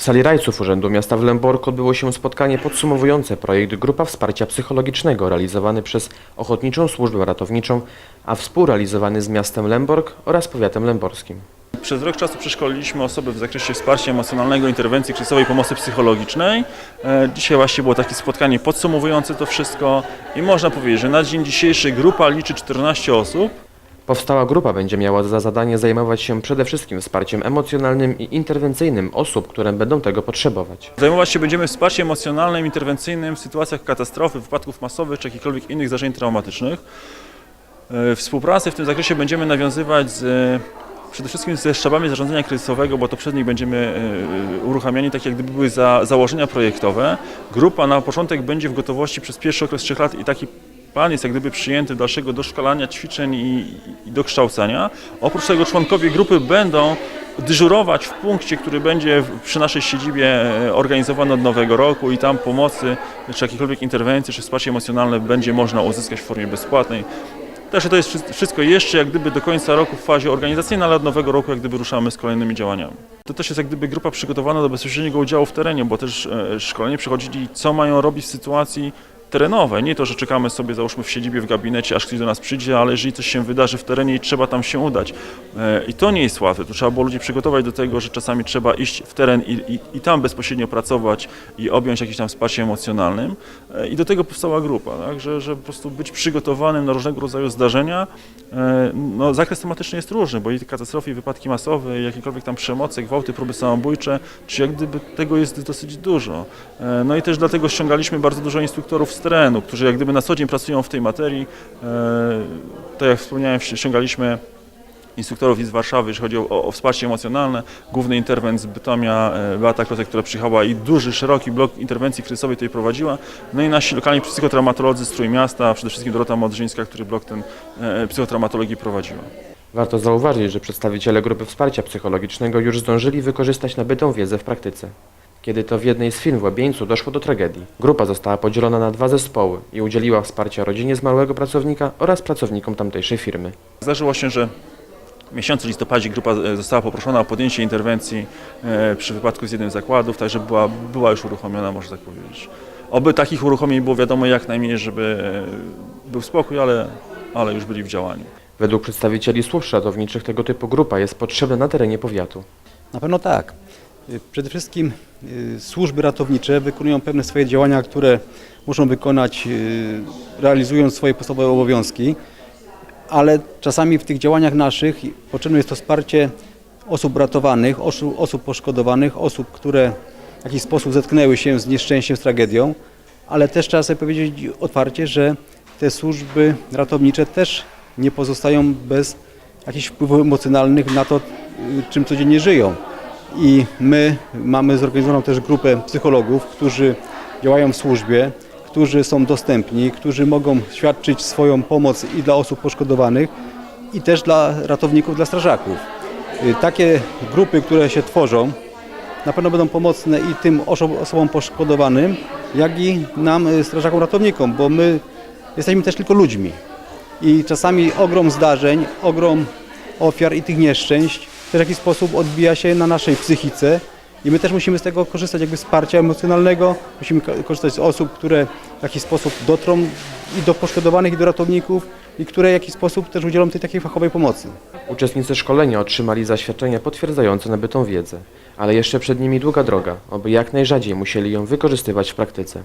W sali rajców Urzędu Miasta w Lęborku odbyło się spotkanie podsumowujące projekt Grupa Wsparcia Psychologicznego realizowany przez Ochotniczą Służbę Ratowniczą, a współrealizowany z miastem Lęborg oraz powiatem lęborskim. Przez rok czasu przeszkoliliśmy osoby w zakresie wsparcia emocjonalnego, interwencji kryzysowej, pomocy psychologicznej. E, Dzisiaj właśnie było takie spotkanie podsumowujące to wszystko i można powiedzieć, że na dzień dzisiejszy grupa liczy 14 osób. Powstała grupa będzie miała za zadanie zajmować się przede wszystkim wsparciem emocjonalnym i interwencyjnym osób, które będą tego potrzebować. Zajmować się będziemy wsparciem emocjonalnym, interwencyjnym w sytuacjach katastrofy, wypadków masowych czy jakichkolwiek innych zdarzeń traumatycznych. E, Współpracę w tym zakresie będziemy nawiązywać z, e, przede wszystkim ze sztabami zarządzania kryzysowego, bo to przez nich będziemy e, uruchamiani tak jak gdyby były za, założenia projektowe. Grupa na początek będzie w gotowości przez pierwszy okres 3 lat i taki plan jest jak gdyby przyjęty do dalszego doszkalania, ćwiczeń i, i dokształcenia. Oprócz tego członkowie grupy będą dyżurować w punkcie, który będzie przy naszej siedzibie e, organizowany od nowego roku i tam pomocy, czy jakiejkolwiek interwencji, czy wsparcie emocjonalne będzie można uzyskać w formie bezpłatnej. Także to jest wszy- wszystko jeszcze jak gdyby do końca roku w fazie organizacyjnej, ale od nowego roku jak gdyby ruszamy z kolejnymi działaniami. To też jest jak gdyby grupa przygotowana do bezpośredniego udziału w terenie, bo też e, szkolenie przechodzili, co mają robić w sytuacji terenowej. Nie to, że czekamy sobie załóżmy w siedzibie, w gabinecie, aż ktoś do nas przyjdzie, ale jeżeli coś się wydarzy w terenie i trzeba tam się udać. E, I to nie jest łatwe. Tu trzeba było ludzi przygotować do tego, że czasami trzeba iść w teren i, i, i tam bezpośrednio pracować i objąć jakimś tam wsparciem emocjonalnym. E, I do tego powstała grupa, tak? że, że po prostu być przygotowanym na różnego rodzaju zdarzenia. E, No, zakres tematyczny jest różny, bo i katastrofy, i wypadki masowe, jakiekolwiek tam przemocy, gwałty, próby samobójcze, czy jak gdyby tego jest dosyć dużo. No i też dlatego ściągaliśmy bardzo dużo instruktorów terenu, którzy jak gdyby na co dzień pracują w tej materii. E, Tak jak wspomniałem, ściągaliśmy instruktorów z Warszawy, jeśli chodzi o, o, wsparcie emocjonalne. Główny interwent z Bytomia, e, Beata Krotek, która przyjechała i duży, szeroki blok interwencji kryzysowej tutaj prowadziła. No i nasi lokalni psychotraumatolodzy z Trójmiasta, przede wszystkim Dorota Modrzyńska, który blok ten e, psychotraumatologii prowadziła. Warto zauważyć, że przedstawiciele grupy wsparcia psychologicznego już zdążyli wykorzystać nabytą wiedzę w praktyce. Kiedy to w jednej z firm w Łabieńcu doszło do tragedii. Grupa została podzielona na dwa zespoły i udzieliła wsparcia rodzinie zmarłego pracownika oraz pracownikom tamtejszej firmy. Zdarzyło się, że w miesiącu listopadzie grupa e, została poproszona o podjęcie interwencji e, przy wypadku z jednym z zakładów, także była, była już uruchomiona, można tak powiedzieć. Oby takich uruchomień było wiadomo jak najmniej, żeby e, był spokój, ale, ale już byli w działaniu. Według przedstawicieli służb ratowniczych tego typu grupa jest potrzebna na terenie powiatu. Na pewno tak. Y, Przede wszystkim y, służby ratownicze wykonują pewne swoje działania, które muszą wykonać y, realizując swoje podstawowe obowiązki, ale czasami w tych działaniach naszych potrzebne jest to wsparcie osób ratowanych, osób, poszkodowanych, osób, które w jakiś sposób zetknęły się z nieszczęściem, z tragedią, ale też trzeba sobie powiedzieć otwarcie, że te służby ratownicze też nie pozostają bez jakichś wpływów emocjonalnych na to, czym codziennie żyją. I my mamy zorganizowaną też grupę psychologów, którzy działają w służbie, którzy są dostępni, którzy mogą świadczyć swoją pomoc i dla osób poszkodowanych, i też dla ratowników, dla strażaków. Y, Takie grupy, które się tworzą, na pewno będą pomocne i tym oso- osobom poszkodowanym, jak i nam, y, strażakom ratownikom, bo my jesteśmy też tylko ludźmi. I czasami ogrom zdarzeń, ogrom ofiar i tych nieszczęść też w jakiś sposób odbija się na naszej psychice i my też musimy z tego korzystać, jakby wsparcia emocjonalnego. Musimy ko- korzystać z osób, które w jakiś sposób dotrą i do poszkodowanych, i do ratowników i które w jakiś sposób też udzielą tej takiej fachowej pomocy. Uczestnicy szkolenia otrzymali zaświadczenia potwierdzające nabytą wiedzę, ale jeszcze przed nimi długa droga, oby jak najrzadziej musieli ją wykorzystywać w praktyce.